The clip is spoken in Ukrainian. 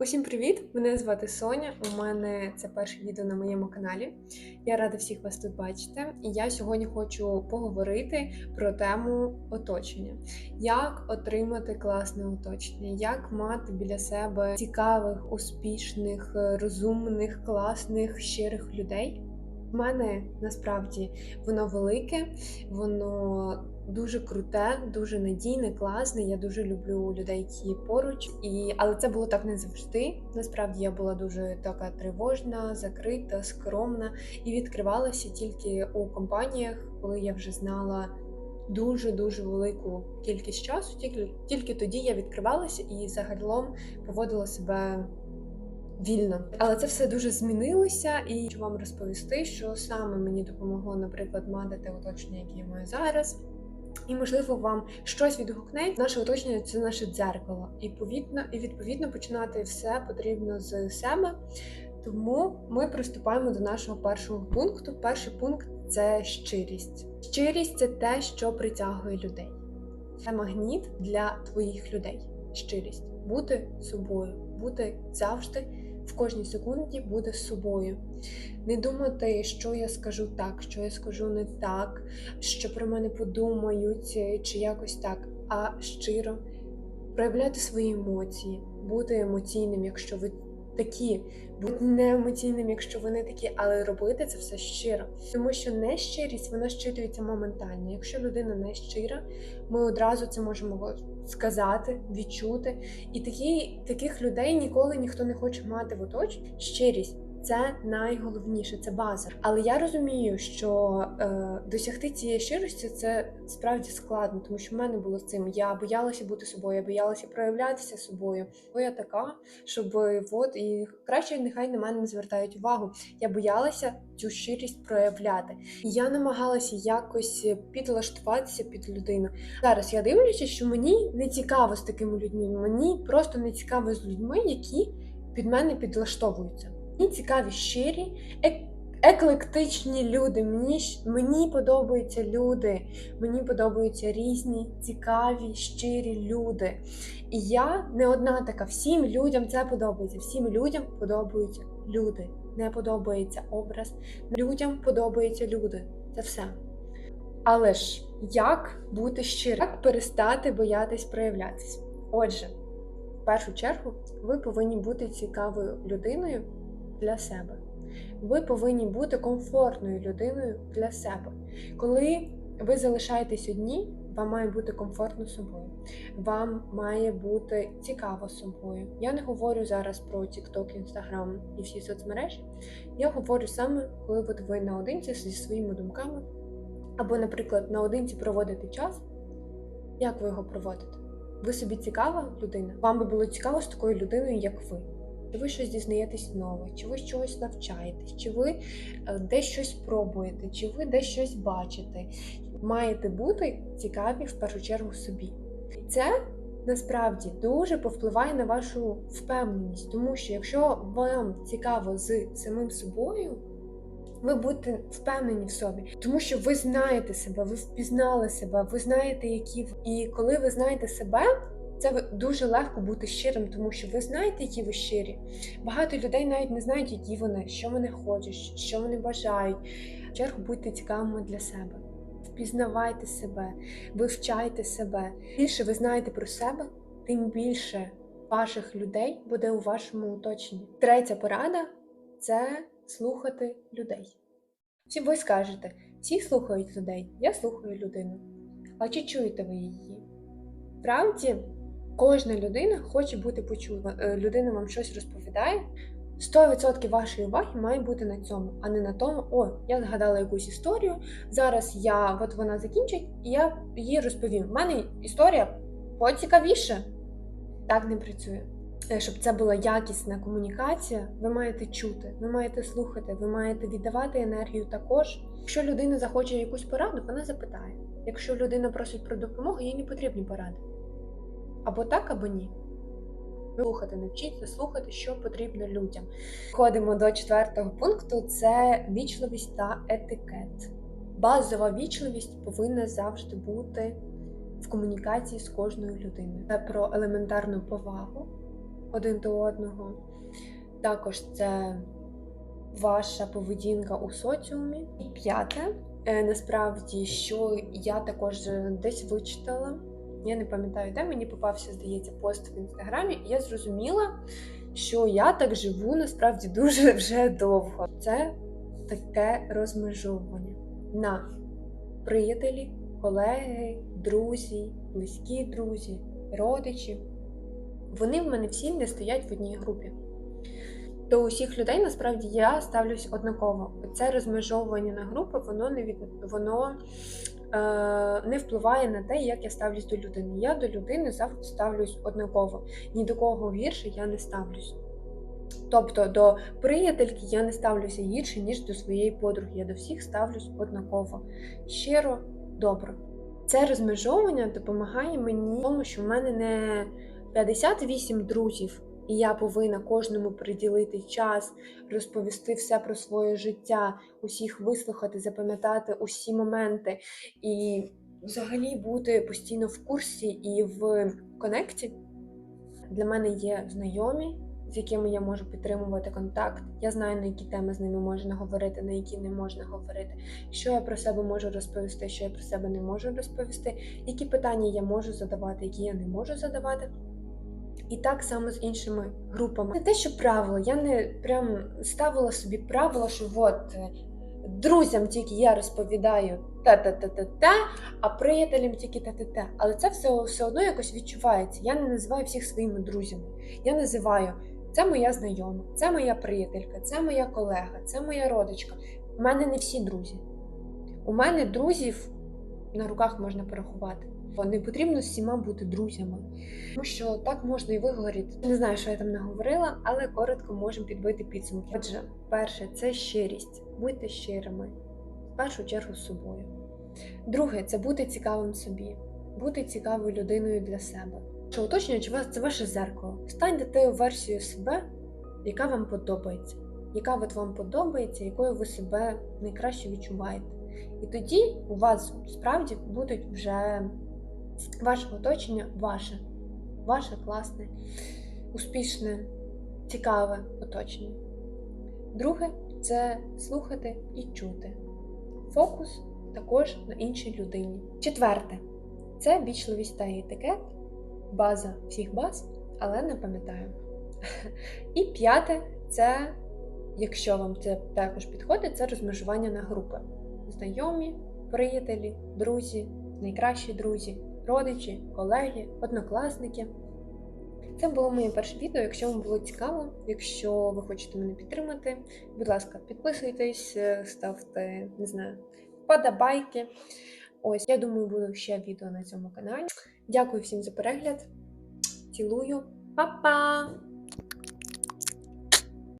Усім привіт! Мене звати Соня. У мене це перше відео на моєму каналі. Я рада всіх вас тут бачити. І я сьогодні хочу поговорити про тему оточення. Як отримати класне оточення, як мати біля себе цікавих, успішних, розумних, класних, щирих людей. В мене насправді воно велике, воно дуже круте, дуже надійне, класне. Я дуже люблю людей, які поруч. І але це було так не завжди. Насправді я була дуже така тривожна, закрита, скромна і відкривалася тільки у компаніях, коли я вже знала. Дуже дуже велику кількість часу, тільки тільки тоді я відкривалася і загалом поводила себе вільно. Але це все дуже змінилося, і хочу вам розповісти, що саме мені допомогло, наприклад, мати те оточення, яке я маю зараз. І, можливо, вам щось відгукне. Наше оточення це наше дзеркало. І відповідно, і відповідно починати все потрібно з себе. Тому ми приступаємо до нашого першого пункту. Перший пункт це щирість. Щирість це те, що притягує людей. Це магніт для твоїх людей. Щирість бути собою, бути завжди в кожній секунді бути собою. Не думати, що я скажу так, що я скажу не так, що про мене подумають, чи якось так, а щиро проявляти свої емоції, бути емоційним, якщо ви такі, бути не емоційним, якщо вони такі, але робити це все щиро. Тому що нещирість вона щитується моментально. Якщо людина не щира, ми одразу це можемо сказати, відчути. І такі, таких людей ніколи ніхто не хоче мати в оточенні. Щирість. Це найголовніше, це база. Але я розумію, що е, досягти цієї щирості це справді складно, тому що в мене було з цим. Я боялася бути собою, я боялася проявлятися собою. Бо я така, щоб от і краще нехай на мене не звертають увагу. Я боялася цю щирість проявляти. І я намагалася якось підлаштуватися під людину. Зараз я дивлюся, що мені не цікаво з такими людьми. Мені просто не цікаво з людьми, які під мене підлаштовуються. Мені цікаві щирі, еклектичні люди. Мені мені подобаються люди, мені подобаються різні, цікаві, щирі люди. І я не одна така. Всім людям це подобається. Всім людям подобаються люди. Не подобається образ. Людям подобаються люди. Це все. Але ж як бути щирим? Як перестати боятись проявлятися? Отже, в першу чергу, ви повинні бути цікавою людиною для себе. Ви повинні бути комфортною людиною для себе. Коли ви залишаєтесь одні, вам має бути комфортно собою. Вам має бути цікаво собою. Я не говорю зараз про TikTok, Instagram і всі соцмережі. Я говорю саме, коли от ви наодинці зі своїми думками, або, наприклад, наодинці проводите час. Як ви його проводите? Ви собі цікава людина? Вам би було цікаво з такою людиною, як ви. Чи ви щось дізнаєтесь нове, чи ви чогось навчаєтесь, чи ви е, десь щось пробуєте, чи ви десь щось бачите. Маєте бути цікаві в першу чергу собі. І Це насправді дуже повпливає на вашу впевненість, тому що якщо вам цікаво з самим собою, ви будете впевнені в собі, тому що ви знаєте себе, ви впізнали себе, ви знаєте, які ви. і коли ви знаєте себе. Це дуже легко бути щирим, тому що ви знаєте, які ви щирі. Багато людей навіть не знають, які вони, що вони хочуть, що вони бажають. В чергу будьте цікавими для себе. Впізнавайте себе, вивчайте себе. Більше ви знаєте про себе, тим більше ваших людей буде у вашому оточенні. Третя порада це слухати людей. Всі ви скажете, всі слухають людей, я слухаю людину. А чи чуєте ви її? Правді? Кожна людина хоче бути почута. Е, людина вам щось розповідає. 100% вашої уваги має бути на цьому, а не на тому, о, я згадала якусь історію. Зараз я, от вона закінчить, і я їй розповім. У мене історія поцікавіше. Так не працює. Е, щоб це була якісна комунікація, ви маєте чути, ви маєте слухати, ви маєте віддавати енергію також. Якщо людина захоче якусь пораду, вона запитає. Якщо людина просить про допомогу, їй не потрібні поради. Або так, або ні. Слухати, навчіться слухати, що потрібно людям. Ходимо до четвертого пункту: це вічливість та етикет. Базова вічливість повинна завжди бути в комунікації з кожною людиною. Це про елементарну повагу, один до одного. Також це ваша поведінка у соціумі. І п'яте, е, насправді, що я також десь вичитала. Я не пам'ятаю, де мені попався, здається, пост в інстаграмі, і я зрозуміла, що я так живу насправді дуже вже довго. Це таке розмежовування на приятелі, колеги, друзі, близькі друзі, родичі. Вони в мене всі не стоять в одній групі. До усіх людей насправді я ставлюсь однаково. Це розмежовування на групи, воно не від воно не впливає на те, як я ставлюсь до людини. Я до людини завжди ставлюсь однаково. Ні до кого гірше я не ставлюсь. Тобто до приятельки я не ставлюся гірше, ніж до своєї подруги. Я до всіх ставлюсь однаково. Щиро, добре. Це розмежовування допомагає мені в тому, що в мене не 58 друзів, і я повинна кожному приділити час, розповісти все про своє життя, усіх вислухати, запам'ятати усі моменти і взагалі бути постійно в курсі і в конекті. Для мене є знайомі, з якими я можу підтримувати контакт. Я знаю, на які теми з ними можна говорити, на які не можна говорити, що я про себе можу розповісти, що я про себе не можу розповісти, які питання я можу задавати, які я не можу задавати. І так само з іншими групами. Не те, що правило, я не прям ставила собі правило, що от е, друзям тільки я розповідаю та-та-та-та-та, а приятелям тільки та-та-та. Але це все, все одно якось відчувається. Я не називаю всіх своїми друзями. Я називаю це моя знайома, це моя приятелька, це моя колега, це моя родичка. У мене не всі друзі. У мене друзів на руках можна порахувати. Бо Не потрібно з всіма бути друзями, тому що так можна і вигоріти. Не знаю, що я там наговорила, але коротко можемо підбити підсумки. Отже, перше це щирість. Будьте щирими, в першу чергу з собою. Друге це бути цікавим собі, бути цікавою людиною для себе. Що оточення чи вас це ваше зеркало. Станьте тією версією себе, яка вам подобається, яка от вам подобається, якою ви себе найкраще відчуваєте. І тоді у вас справді будуть вже ваше оточення ваше, ваше класне, успішне, цікаве оточення. Друге це слухати і чути. Фокус також на іншій людині. Четверте це вічливість та етикет, база всіх баз, але не пам'ятаю. І п'яте це, якщо вам це також підходить, це розмежування на групи. Знайомі, приятелі, друзі, найкращі друзі, родичі, колеги, однокласники. Це було моє перше відео. Якщо вам було цікаво, якщо ви хочете мене підтримати, будь ласка, підписуйтесь, е, ставте, не знаю, подобайки. Ось, я думаю, буде ще відео на цьому каналі. Дякую всім за перегляд. Цілую, Па-па!